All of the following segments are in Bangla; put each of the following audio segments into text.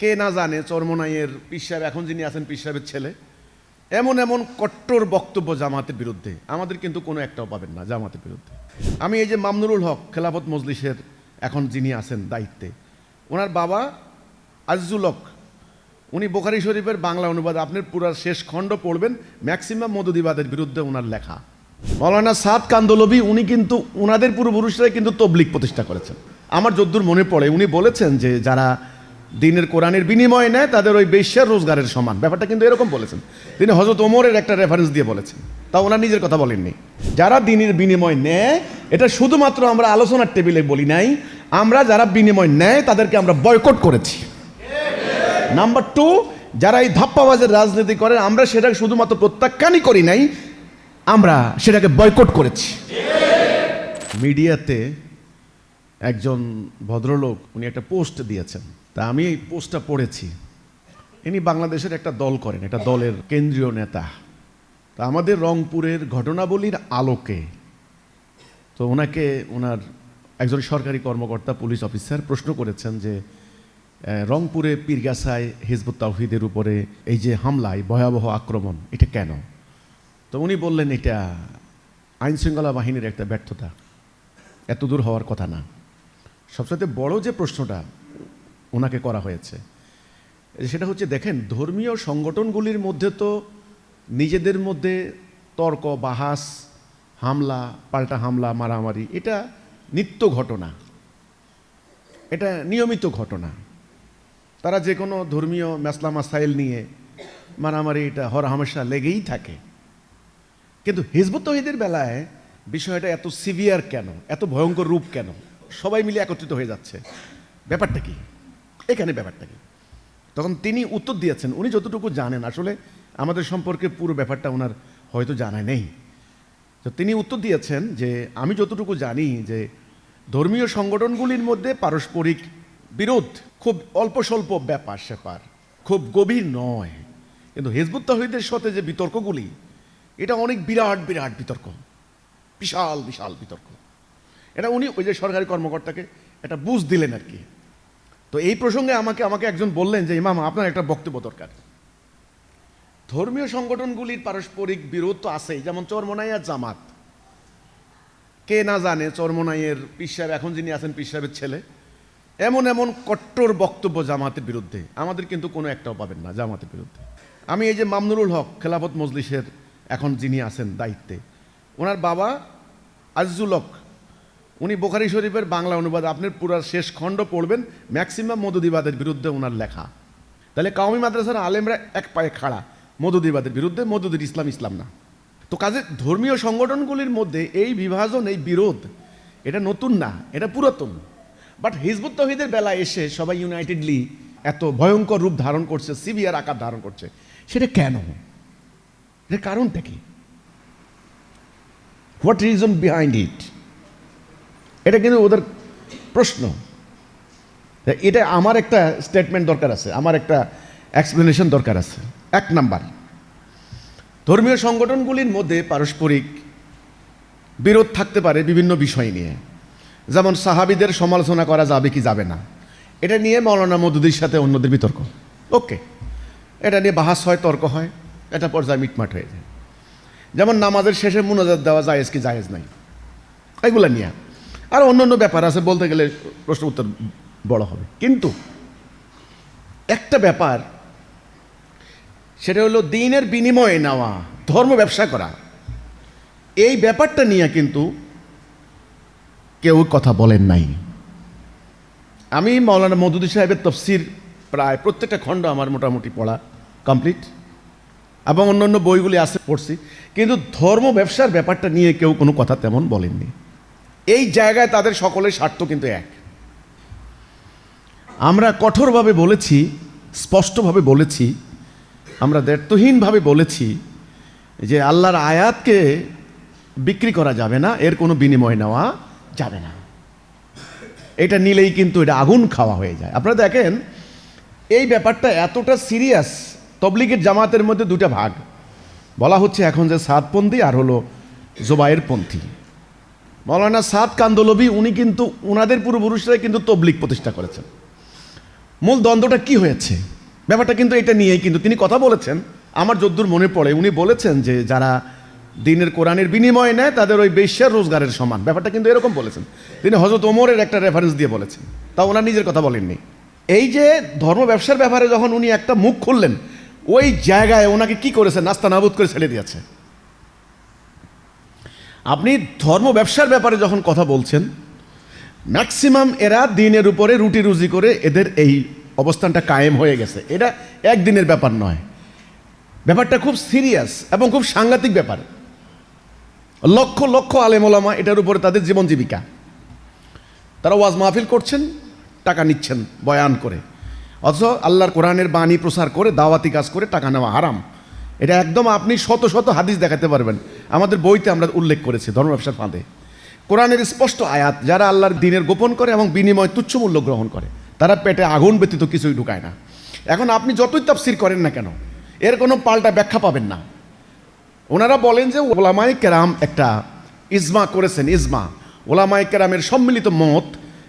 কে না জানে চরমনাইয়ের পীর সাহেব, এখন যিনি আছেন পীর সাহেবের ছেলে, এমন এমন কট্টর বক্তব্য জামাতের বিরুদ্ধে। আমাদের কিন্তু কোনো একটাও পাবেন না জামাতের বিরুদ্ধে। আমি এই যে মামনুরুল হক খেলাফত মজলিসের এখন যিনি আছেন দায়িত্বে, ওনার বাবা আজিজুল হক, উনি বোখারি শরীফের বাংলা অনুবাদ, আপনার পুরা শেষ খণ্ড পড়বেন, ম্যাক্সিমাম মদুদিবাদের বিরুদ্ধে ওনার লেখা। মৌলানা সাদ কান্দলবি, উনি কিন্তু ওনাদের পূর্বপুরুষরাই কিন্তু তবলিক প্রতিষ্ঠা করেছেন। আমার যদ্দূর মনে পড়ে, উনি বলেছেন যে যারা দিনের কোরআনের বিনিময়ে নেয়, তাদের ওই বেশ্যার রোজগারের সমান। ব্যাপারটা কিন্তু এরকম বলেছেন। তিনি হজরত ওমরের একটা রেফারেন্স দিয়ে বলেছেন। তা ওনার নিজের কথা বলেননি। যারা দিনের বিনিময় নেয়, এটা শুধুমাত্র আমরা আলোচনার টেবিলে বলি নাই, আমরা যারা বিনিময় নেয়, তাদেরকে আমরা বয়কট করেছি। নাম্বার টু যারা এই ধাপ্পাবাজের রাজনীতি করে আমরা সেটাকে শুধুমাত্র প্রত্যাখ্যানই করি নাই, আমরা সেটাকে বয়কট করেছি। মিডিয়াতে একজন ভদ্রলোক, উনি একটা পোস্ট দিয়েছেন। তা আমি এই পোস্টটা পড়েছি। ইনি বাংলাদেশের একটা দল করেন, একটা দলের কেন্দ্রীয় নেতা। তা আমাদের রংপুরের ঘটনাবলীর আলোকে, তো ওনাকে ওনার একজন সরকারি কর্মকর্তা, পুলিশ অফিসার প্রশ্ন করেছেন যে রংপুরে পীরগাছায় হিজবুত তাওহিদের উপরে এই যে হামলায় ভয়াবহ আক্রমণ, এটা কেন? তো উনি বললেন, এটা আইন শৃঙ্খলা বাহিনীর একটা ব্যর্থতা। এত দূর হওয়ার কথা না। সবচেয়ে বড় যে প্রশ্নটা ওনাকে করা হয়েছে। সেটা হচ্ছে, দেখেন, ধর্মীয় সংগঠনগুলির মধ্যে তো নিজেদের মধ্যে তর্ক, বাহাস, হামলা, পাল্টা হামলা, মারামারি, এটা নিত্য ঘটনা। এটা নিয়মিত ঘটনা। তারা যে কোনো ধর্মীয় মেসলা মাসাইল নিয়ে মারামারি, এটা হর হামেশা লেগেই থাকে। কিন্তু হিজবুত তহিদের বেলায় বিষয়টা এত সিভিয়ার কেন? এত ভয়ঙ্কর রূপ কেন? সবাই মিলে একত্রিত হয়ে যাচ্ছে। ব্যাপারটা কি? এখানে ব্যাপারটা কি? তখন তিনি উত্তর দিয়েছেন, উনি যতটুকু জানেন, আসলে আমাদের সম্পর্কে পুরো ব্যাপারটা ওনার হয়তো জানা নেই। তো তিনি উত্তর দিয়েছেন যে, আমি যতটুকু জানি যে, ধর্মীয় সংগঠনগুলির মধ্যে পারস্পরিক বিরোধ খুব অল্প স্বল্প ব্যাপার স্যাপার, খুব গভীর নয়। কিন্তু হেজবুত তহিদের সাথে যে বিতর্কগুলি, এটা অনেক বিরাট বিরাট বিতর্ক। বিশাল বিশাল বিতর্ক। এটা উনি ওই যে সরকারি কর্মকর্তাকে একটা বুঝ দিলেন আর কি। তো এই প্রসঙ্গে আমাকে আমাকে একজন বললেন যে, ইমাম, আপনার একটা বক্তব্য দরকার। ধর্মীয় সংগঠনগুলির পারস্পরিক বিরোধ তো আছেই, যেমন চরমনাই আর জামাত। কে না জানে চরমনাইয়ের পীর সাহেব, এখন যিনি আছেন পীর সাহেবের ছেলে, এমন এমন কট্টর বক্তব্য জামাতের বিরুদ্ধে। আমাদের কিন্তু কোনো একটাও পাবেন না জামাতের বিরুদ্ধে। আমি এই যে মামনুরুল হক, খেলাফত মজলিসের এখন যিনি আছেন দায়িত্বে, ওনার বাবা আজিজুল হক উনি বোখারি শরীফের বাংলা অনুবাদ, আপনার পুরা শেষ খণ্ড পড়বেন, ম্যাক্সিমাম মদুদিবাদের বিরুদ্ধে ওনার লেখা। তাহলে কাউমি মাদ্রাসার আলেমরা এক পায়ে খাড়া মদুদিবাদের বিরুদ্ধে মদুদির ইসলাম ইসলাম না। তো কাজে ধর্মীয় সংগঠনগুলির মধ্যে এই বিভাজন, এই বিরোধ, এটা নতুন না, এটা পুরাতন। বাট হিজবুত তহিদের বেলা এসে সবাই ইউনাইটেডলি এত ভয়ঙ্কর রূপ ধারণ করছে সিভিয়ার আকার ধারণ করছে। সেটা কেন? এর কারণটা কি? হোয়াট রিজন বিহাইন্ড ইট এটা কিন্তু ওদের প্রশ্ন। এটা আমার একটা স্টেটমেন্ট দরকার আছে, আমার একটা এক্সপ্লেনেশন দরকার আছে। এক নাম্বার, ধর্মীয় সংগঠনগুলির মধ্যে পারস্পরিক বিরোধ থাকতে পারে বিভিন্ন বিষয় নিয়ে। যেমন সাহাবিদের সমালোচনা করা যাবে কি যাবে না। এটা নিয়ে মৌলানা মদুদির সাথে অন্যদের বিতর্ক। ওকে, এটা নিয়ে বাহাস হয়, তর্ক হয় এটা পর্যায়ে মিটমাট হয়ে যায়। যেমন নামাজের শেষে মুনাজাত দেওয়া জায়েজ কি জায়েজ নাই? এগুলা নিয়ে। আর অন্য অন্য ব্যাপার আছে, বলতে গেলে প্রশ্ন উত্তর বড় হবে। কিন্তু একটা ব্যাপার, সেটা হলো দিনের বিনিময়ে নেওয়া, ধর্ম ব্যবসা করা। এই ব্যাপারটা নিয়ে কিন্তু কেউ কথা বলেন নাই। আমি মৌলানা মদুদি সাহেবের তফসির প্রায় প্রত্যেকটা খণ্ড আমার মোটামুটি পড়া কমপ্লিট, এবং অন্য অন্য বইগুলি আছে পড়ছি, কিন্তু ধর্ম ব্যবসার ব্যাপারটা নিয়ে কেউ কোনো কথা তেমন বলেননি। এই জায়গায় তাদের সকলের স্বার্থ কিন্তু এক। আমরা কঠোরভাবে বলেছি, স্পষ্টভাবে বলেছি, আমরা দায়িত্বহীনভাবে বলেছি যে আল্লাহর আয়াতকে বিক্রি করা যাবে না, এর কোনো বিনিময় নেওয়া যাবে না। এটা নিলেই কিন্তু এটা আগুন খাওয়া হয়ে যায়। আপনারা দেখেন, এই ব্যাপারটা এতটা সিরিয়াস, তবলিগের জামাতের মধ্যে দুটা ভাগ। বলা হচ্ছে এখন যে সাতপন্থী আর হলো জোবায়ের পন্থী মৌলানা সাদ কান্দলবি, উনি কিন্তু ওনাদের পূর্বপুরুষরাই কিন্তু তবলিক প্রতিষ্ঠা করেছেন। মূল দ্বন্দ্বটা কি হয়েছে? ব্যাপারটা কিন্তু এটা নিয়েই কিন্তু তিনি কথা বলেছেন। আমার যদ্দূর মনে পড়ে, উনি বলেছেন যে যারা দিনের কোরআনের বিনিময়ে নেয়, তাদের ওই বেশ্যার রোজগারের সমান। ব্যাপারটা কিন্তু এরকম বলেছেন। তিনি হজরত ওমরের একটা রেফারেন্স দিয়ে বলেছেন। তা ওনার নিজের কথা বলেননি। এই যে ধর্ম ব্যবসার ব্যাপারে যখন উনি একটা মুখ খুললেন, ওই জায়গায় ওনাকে কি করেছে? নাস্তা নাবুদ করে ছেড়ে দিয়েছে। আপনি ধর্ম ব্যবসার ব্যাপারে যখন কথা বলছেন ম্যাক্সিমাম এরা দিনের উপরে রুটি রুজি করে এদের এই অবস্থানটা কায়েম হয়ে গেছে। এটা একদিনের ব্যাপার নয়। ব্যাপারটা খুব সিরিয়াস এবং খুব সাংঘাতিক ব্যাপার। লক্ষ লক্ষ আলেমোলামা এটার উপরে তাদের জীবন জীবিকা। তারা ওয়াজ মাহফিল করছেন, টাকা নিচ্ছেন বয়ান করে। অথচ আল্লাহর কোরআনের বাণী প্রসার করে, দাওয়াতি কাজ করে টাকা নেওয়া হারাম। এটা একদম আপনি শত শত হাদিস দেখাতে পারবেন। আমাদের বইতে আমরা উল্লেখ করেছি, ধর্ম ব্যবসার ফাঁদে। কোরআনের স্পষ্ট আয়াত, যারা আল্লাহর দিনের গোপন করে এবং বিনিময় তুচ্ছ মূল্য গ্রহণ করে, তারা পেটে আগুন ব্যতীত কিছুই ঢুকায় না। এখন আপনি যতই তাফসির করেন না কেন, এর কোনো পাল্টা ব্যাখ্যা পাবেন না। ওনারা বলেন যে ওলামাই কেরাম একটা ইজমা করেছেন, ইজমা। ওলামাই কেরামের সম্মিলিত মত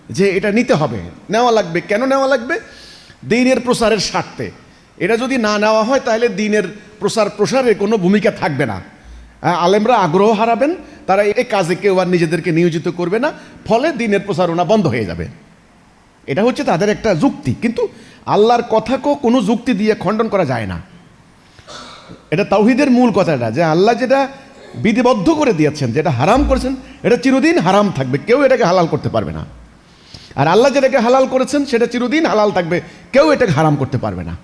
যে এটা নিতে হবে, নেওয়া লাগবে। কেন নেওয়া লাগবে? দিনের প্রসারের স্বার্থে। এটা যদি না নেওয়া হয়, তাহলে দিনের প্রসার প্রসারের কোনো ভূমিকা থাকবে না। আলেমরা আগ্রহ হারাবেন, তারা এই কাজে কেউ আর নিজেদেরকে নিয়োজিত করবে না, ফলে দিনের প্রসারণা বন্ধ হয়ে যাবে। এটা হচ্ছে তাদের একটা যুক্তি, কিন্তু আল্লাহর কথাকেও কোনো যুক্তি দিয়ে খণ্ডন করা যায় না। এটা তাওহিদের মূল কথাটা, যে আল্লাহ যেটা বিধিবদ্ধ করে দিয়েছেন, যেটা হারাম করেছেন, এটা চিরদিন হারাম থাকবে, কেউ এটাকে হালাল করতে পারবে না। আর আল্লাহ যেটাকে হালাল করেছেন, সেটা চিরদিন হালাল থাকবে, কেউ এটাকে হারাম করতে পারবে না।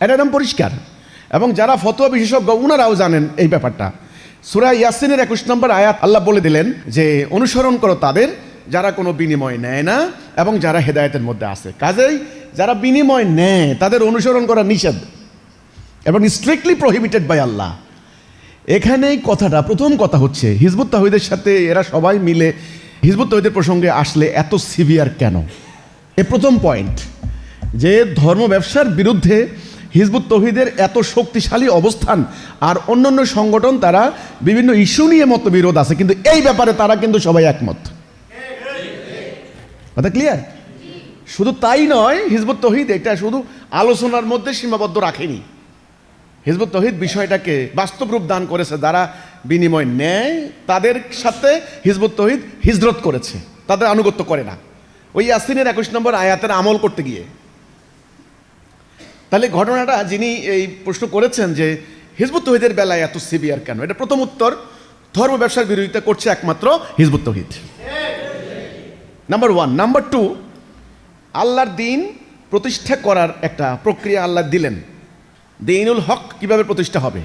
এটা একদম পরিষ্কার। এবং যারা ফতোয়া বিশেষজ্ঞ, উনারাও জানেন এই ব্যাপারটা। সুরা ইয়াসিনের একুশ নম্বর আয়াত আল্লাহ বলে দিলেন যে, অনুসরণ করো তাদের যারা কোনো বিনিময় নেয় না এবং যারা হেদায়েতের মধ্যে আছে। কাজেই যারা বিনিময় নেয়, তাদের অনুসরণ করা নিষেধ এবং স্ট্রিক্টলি প্রহিবিটেড বাই আল্লাহ। এখানেই কথাটা, প্রথম কথা হচ্ছে, হিজবুত তাহিদের সাথে এরা সবাই মিলে হিজবুত তাহিদের প্রসঙ্গে আসলে এত সিভিয়ার কেন? এ প্রথম পয়েন্ট যে ধর্ম ব্যবসার বিরুদ্ধে হিজবুত তহিদের এত শক্তিশালী অবস্থান আর অন্যান্য সংগঠন, তারা বিভিন্ন ইস্যু নিয়ে মতবিরোধ আছে, কিন্তু এই ব্যাপারে তারা কিন্তু সবাই একমত। কথা ক্লিয়ার শুধু তাই নয়, হিজবুত তহিদ এটা শুধু আলোচনার মধ্যে সীমাবদ্ধ রাখেনি। হিজবুত তহিদ বিষয়টাকে বাস্তব রূপ দান করেছে, যারা বিনিময় নেয়, তাদের সাথে হিজবুত তহিদ হিজরত করেছে, তাদের আনুগত্য করে না। ওই ইয়াসিনের একুশ নম্বর আয়াতের আমল করতে গিয়ে। তাহলে ঘটনাটা যিনি এই প্রশ্ন করেছেন যে হিজবুত তহিদের বেলায় এত সিভিয়ার কেন? এটা প্রথম উত্তর, ধর্ম ব্যবসার বিরোধিতা করছে একমাত্র Hezbut Tawheed. Number one number two আল্লাহর দিন প্রতিষ্ঠা করার একটা প্রক্রিয়া আল্লাহ দিলেন। দিনুল হক কীভাবে প্রতিষ্ঠা হবে?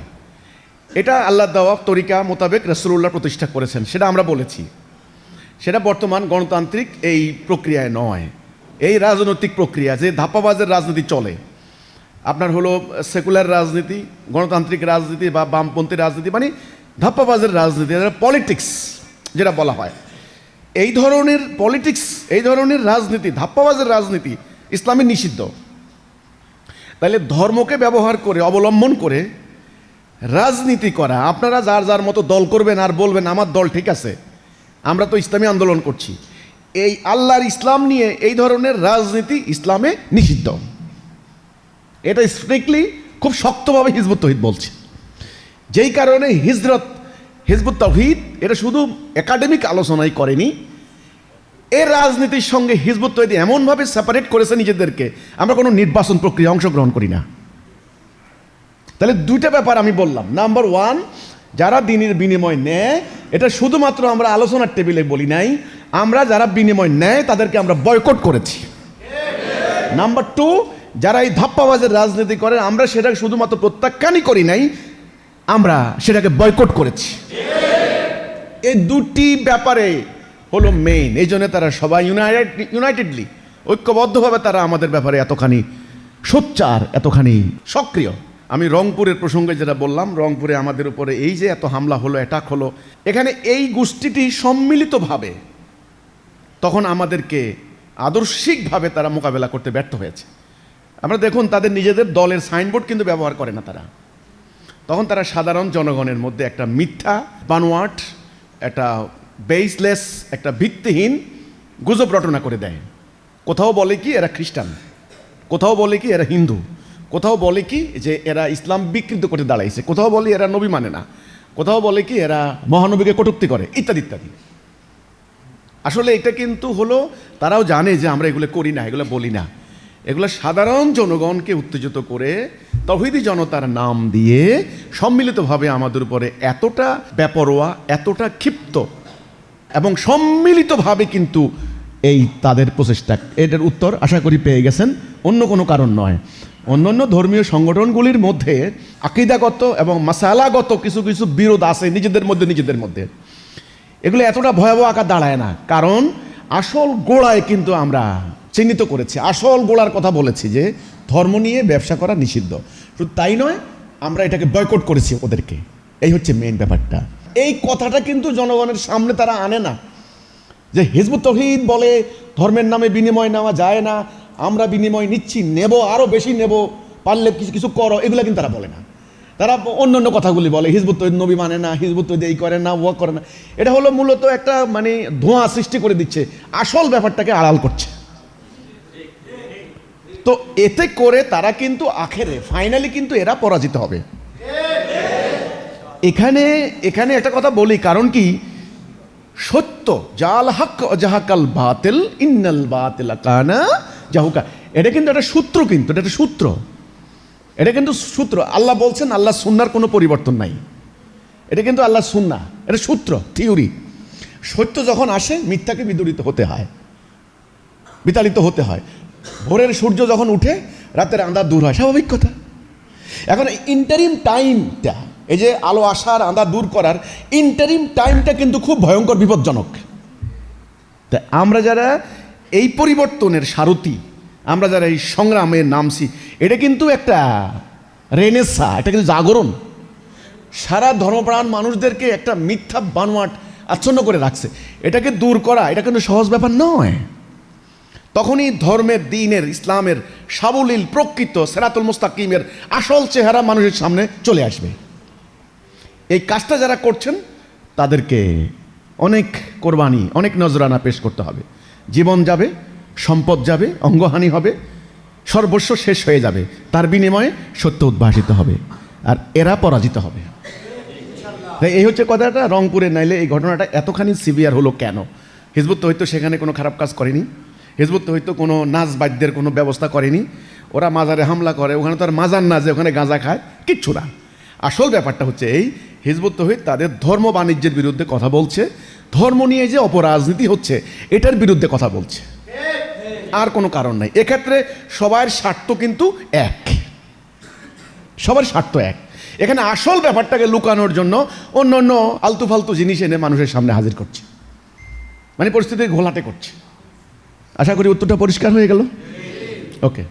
এটা আল্লাহ দেওয়া তরিকা মোতাবেক রসুল্লাহ প্রতিষ্ঠা করেছেন, সেটা আমরা বলেছি। সেটা বর্তমান গণতান্ত্রিক এই প্রক্রিয়ায় নয়। এই রাজনৈতিক প্রক্রিয়া যে ধাপ্পাবাজের রাজনীতি চলে আপনার হলো সেকুলার রাজনীতি, গণতান্ত্রিক রাজনীতি বা বামপন্থী রাজনীতি মানে ধাপ্পাবাজের রাজনীতি পলিটিক্স যেটা বলা হয়। এই ধরনের পলিটিক্স এই ধরনের রাজনীতি, ধাপ্পাবাজের রাজনীতি ইসলামে নিষিদ্ধ। তাহলে ধর্মকে ব্যবহার করে, অবলম্বন করে রাজনীতি করা, আপনারা যার যার মতো দল করবেন আর বলবেন, আমার দল ঠিক আছে, আমরা তো ইসলামী আন্দোলন করছি। এই আল্লাহর ইসলাম নিয়ে এই ধরনের রাজনীতি ইসলামে নিষিদ্ধ। এটা স্ট্রিক্টলি খুব শক্তভাবে হিজবুত তহিদ বলছে। যেই কারণে হিজরত, হিজবুত তহিদ, এটা শুধু একাডেমিক আলোচনাই করেনি এর রাজনীতির সঙ্গে হিজবুত তহিদ এমনভাবে সেপারেট করেছে নিজেদেরকে, আমরা কোনো নির্বাচন প্রক্রিয়া অংশগ্রহণ করি না। তাহলে দুইটা ব্যাপার আমি বললাম। নাম্বার ওয়ান যারা দিনের বিনিময় নেয়, এটা শুধুমাত্র আমরা আলোচনার টেবিলে বলি নাই, আমরা যারা বিনিময় নেয়, তাদেরকে আমরা বয়কট করেছি। নাম্বার টু যারা এই ধাপ্পাবাজের রাজনীতি করে, আমরা সেটা শুধুমাত্র প্রত্যাখ্যানই করি নাই, আমরা সেটাকে বয়কট করেছি। এই দুটি ব্যাপারে হলো মেইন এই জন্য তারা সবাই ইউনাইটেড ইউনাইটেডলি ঐক্যবদ্ধভাবে তারা আমাদের ব্যাপারে এতখানি সোচ্চার, এতখানি সক্রিয়। আমি রংপুরের প্রসঙ্গে যেটা বললাম, রংপুরে আমাদের উপরে এই যে এত হামলা হলো অ্যাটাক হলো, এখানে এই গোষ্ঠীটি সম্মিলিতভাবে তখন আমাদেরকে আদর্শিকভাবে তারা মোকাবেলা করতে ব্যর্থ হয়েছে। আমরা দেখুন, তাদের নিজেদের দলের সাইনবোর্ড কিন্তু ব্যবহার করে না তারা। তখন তারা সাধারণ জনগণের মধ্যে একটা মিথ্যা, বানোয়াট, একটা বেসলেস একটা ভিত্তিহীন গুজব রটনা করে দেয়। কোথাও বলে কি এরা খ্রিস্টান? কোথাও বলে কি এরা হিন্দু? কোথাও বলে কি যে এরা ইসলাম বিকৃত করে দাঁড়াইছে? কোথাও বলে এরা নবী মানে না। কোথাও বলে কি এরা মহানবীকে কটুক্তি করে? ইত্যাদি ইত্যাদি। আসলে এটা কিন্তু হলো, তারাও জানে যে আমরা এগুলো করি না, এগুলো বলি না। এগুলো সাধারণ জনগণকে উত্তেজিত করে তহিদি জনতার নাম দিয়ে সম্মিলিতভাবে আমাদের উপরে এতটা বেপরোয়া, এতটা ক্ষিপ্ত এবং সম্মিলিতভাবে কিন্তু এই তাদের প্রচেষ্টা। এটার উত্তর আশা করি পেয়ে গেছেন, অন্য কোনো কারণ নয়। অন্যান্য ধর্মীয় সংগঠনগুলির মধ্যে আকিদাগত এবং মাসালাগত কিছু কিছু বিরোধ আছে নিজেদের মধ্যে নিজেদের মধ্যে। এগুলো এতটা ভয়াবহ আকার দাঁড়ায় না, কারণ আসল গোড়ায় কিন্তু আমরা চিহ্নিত করেছি। আসল গোড়ার কথা বলেছি যে, ধর্ম নিয়ে ব্যবসা করা নিষিদ্ধ। শুধু তাই নয়, আমরা এটাকে বয়কট করেছি ওদেরকে। এই হচ্ছে মেন ব্যাপারটা। এই কথাটা কিন্তু জনগণের সামনে তারা আনে না। যে হিজবুত তহিদ বলে, ধর্মের নামে বিনিময় নেওয়া যায় না, আমরা বিনিময় নিচ্ছি, নেব আরও বেশি নেব, পারলে কিছু কিছু করো, এগুলো কিন্তু তারা বলে না। তারা অন্য অন্য কথাগুলি বলে, হিজবুত তহিদ নবী মানে না, হিজবুত তহিদ এই করে না ও করে না। এটা হলো মূলত একটা মানে ধোঁয়া সৃষ্টি করে দিচ্ছে। আসল ব্যাপারটাকে আড়াল করছে। তো এতে করে তারা কিন্তু আখেরে ফাইনালি কিন্তু এরা পরাজিত হবে। এখানে এখানে একটা কথা বলি, কারণ কি? সত্য, জাল হক জাহাকাল বাতিল, ইন্নাল বাতিল কানা জাহুকা। এটা কিন্তু একটা সূত্র কিন্তু, এটা একটা সূত্র। এটা কিন্তু সূত্র। আল্লাহ বলছেন, আল্লাহ সুন্নার কোনো পরিবর্তন নাই। এটা কিন্তু আল্লাহ সুন্না, এটা সূত্র, থিওরি। সত্য যখন আসে, মিথ্যাকে বিদরিত হতে হয়। বিতাড়িত হতে হয়। ভোরের সূর্য যখন উঠে, রাতের আন্ধার দূর হয়। স্বাভাবিক কথা। এখন ইন্টারিম টাইমটা এই যে আলো আসার, আন্ধার দূর করার ইন্টারিম টাইমটা কিন্তু খুব ভয়ঙ্কর, বিপজ্জনক। তা আমরা যারা এই পরিবর্তনের সারথি, আমরা যারা এই সংগ্রামে নামছি, এটা কিন্তু একটা রেনেসা এটা কিন্তু জাগরণ। সারা ধর্মপ্রাণ মানুষদেরকে একটা মিথ্যা বানোয়াট আচ্ছন্ন করে রাখছে। এটাকে দূর করা, এটা কিন্তু সহজ ব্যাপার নয়। তখনই ধর্মের, দিনের, ইসলামের সাবলীল প্রকৃত সেরাতুল মুস্তাকিমের আসল চেহারা মানুষের সামনে চলে আসবে। এই কাজটা যারা করছেন, তাদেরকে অনেক কোরবানি, অনেক নজরানা পেশ করতে হবে। জীবন যাবে, সম্পদ যাবে, অঙ্গহানি হবে, সর্বস্ব শেষ হয়ে যাবে। তার বিনিময়ে সত্য উদ্ভাসিত হবে আর এরা পরাজিত হবে। তাই এই হচ্ছে কথাটা। রংপুরে নাইলে এই ঘটনাটা এতখানি সিভিয়ার হলো কেন? হিজবুত হয়তো সেখানে কোনো খারাপ কাজ করেনি। হিজবুত হয়তো কোনো নাচ বাদ্যের কোনো ব্যবস্থা করেনি। ওরা মাজারে হামলা করে, ওখানে তো আর মাজার না যে ওখানে গাঁজা খায়, কিচ্ছু না। আসল ব্যাপারটা হচ্ছে এই, হিজবুত তহিদ তাদের ধর্ম বাণিজ্যের বিরুদ্ধে কথা বলছে। ধর্ম নিয়ে যে অপরাজনীতি হচ্ছে, এটার বিরুদ্ধে কথা বলছে। আর কোনো কারণ নাই। এক্ষেত্রে সবার স্বার্থ কিন্তু এক। সবার স্বার্থ এক। এখানে আসল ব্যাপারটাকে লুকানোর জন্য অন্য অন্য আলতু ফালতু জিনিস এনে মানুষের সামনে হাজির করছে। মানে পরিস্থিতি ঘোলাটে করছে। আশা করি উত্তরটা পরিষ্কার হয়ে গেল? ওকে